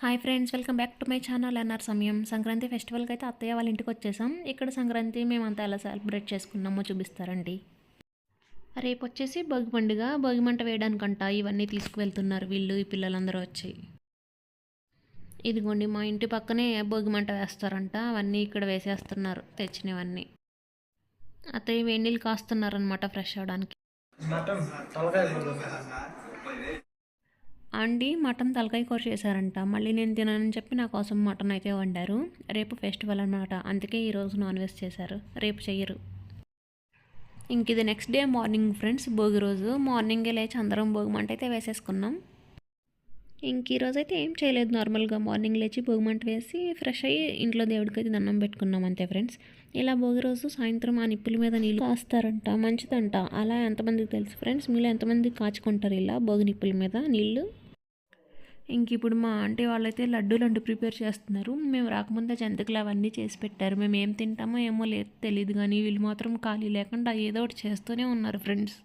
Hi friends welcome back to my channel అన్నారు సమయం. సంక్రాంతి ఫెస్టివల్కి అయితే అత్తయ్య వాళ్ళ ఇంటికి వచ్చేసాం. ఇక్కడ సంక్రాంతి మేమంతా ఎలా సెలబ్రేట్ చేసుకున్నామో చూపిస్తారండి. రేపు వచ్చేసి భోగి పండుగ. భోగి మంట వేయడానికంట ఇవన్నీ తీసుకువెళ్తున్నారు వీళ్ళు ఈ పిల్లలందరూ వచ్చి. ఇదిగోండి మా ఇంటి పక్కనే భోగి మంట వేస్తారంట. అవన్నీ ఇక్కడ వేసేస్తున్నారు తెచ్చినవన్నీ. అత్తయ్య వేడి నీళ్ళు కాస్తున్నారనమాట ఫ్రెష్ అవ్వడానికి మటన్ అండి మటన్ తలకాయ కూర చేశారంట. మళ్ళీ నేను తిననని చెప్పి నా కోసం మటన్ అయితే వండారు. రేపు ఫెస్టివల్ అనమాట అందుకే ఈరోజు నాన్ వెజ్ చేశారు. రేపు చెయ్యరు. ఇంక ఇది next day morning friends Bhogi రోజు. మార్నింగే లేచి అందరం భోగి మంట అయితే వేసేసుకున్నాం. ఇంక ఈరోజు అయితే ఏం చేయలేదు. నార్మల్గా మార్నింగ్ లేచి భోగి మంట వేసి ఫ్రెష్ అయ్యి ఇంట్లో దేవుడికి అయితే దండం పెట్టుకున్నాం అంతే ఫ్రెండ్స్. ఇలా భోగి రోజు సాయంత్రం ఆ నిప్పుల మీద నీళ్ళు కాస్తారంట. మంచిదంట. అలా ఎంతమందికి తెలుసు ఫ్రెండ్స్? మీలో ఎంతమంది కాచుకుంటారు ఇలా భోగి నిప్పుల మీద నీళ్ళు? ఇంక ఇప్పుడు మా ఆంటీ వాళ్ళైతే లడ్డూలు లడ్డు ప్రిపేర్ చేస్తున్నారు. మేము రాకముందే జంతికలు అవన్నీ చేసి పెట్టారు. మేము ఏం తింటామో ఏమో లేదు తెలియదు కానీ వీళ్ళు మాత్రం ఖాళీ లేకుండా ఏదో ఒకటి చేస్తూనే ఉన్నారు ఫ్రెండ్స్.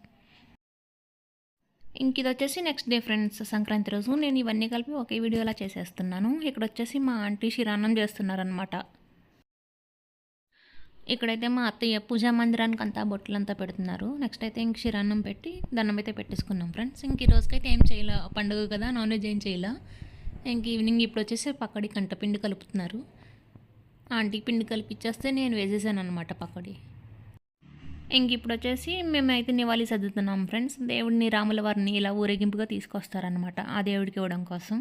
ఇంక ఇది వచ్చేసి నెక్స్ట్ డే ఫ్రెండ్స్ సంక్రాంతి రోజు. నేను ఇవన్నీ కలిపి ఒకే వీడియోలా చేసేస్తున్నాను. ఇక్కడ వచ్చేసి మా ఆంటీ శిరాన్నం చేస్తున్నారనమాట ఇక్కడైతే మా అత్తయ్య పూజా మందిరానికి అంతా బొట్టలంతా పెడుతున్నారు. నెక్స్ట్ అయితే ఇంక క్షీరాన్నం పెట్టి దండం అయితే పెట్టేసుకున్నాం ఫ్రెండ్స్. ఇంక ఈ రోజుకైతే ఏం చేయాల పండుగ కదా నాన్ వెజ్ ఏం చేయాల. ఇంక ఈవినింగ్ ఇప్పుడు వచ్చేసి పక్కడి కంట పిండి కలుపుతున్నారు. ఆంటీ పిండి కలిపిచ్చేస్తే నేను వేసేసాను అనమాట పక్కడి ఇంక ఇప్పుడు వచ్చేసి మేమైతే నివాళి సర్దుతున్నాం ఫ్రెండ్స్. దేవుడిని రాముల వారిని ఇలా ఊరేగింపుగా తీసుకొస్తారనమాట ఆ దేవుడికి ఇవ్వడం కోసం.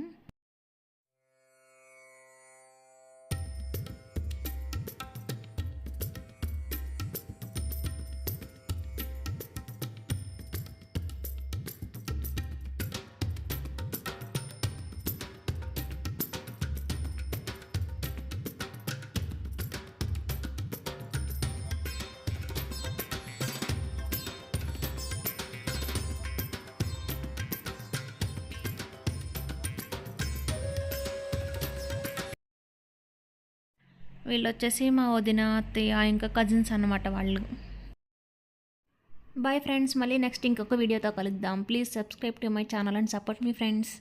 వీళ్ళు వచ్చేసి మా వదిన అత్తయ్య ఇంకా కజిన్స్ అన్నమాట వాళ్ళు. బాయ్ ఫ్రెండ్స్ మళ్ళీ నెక్స్ట్ ఇంకొక వీడియోతో కలుద్దాం. Please subscribe to my channel and support me friends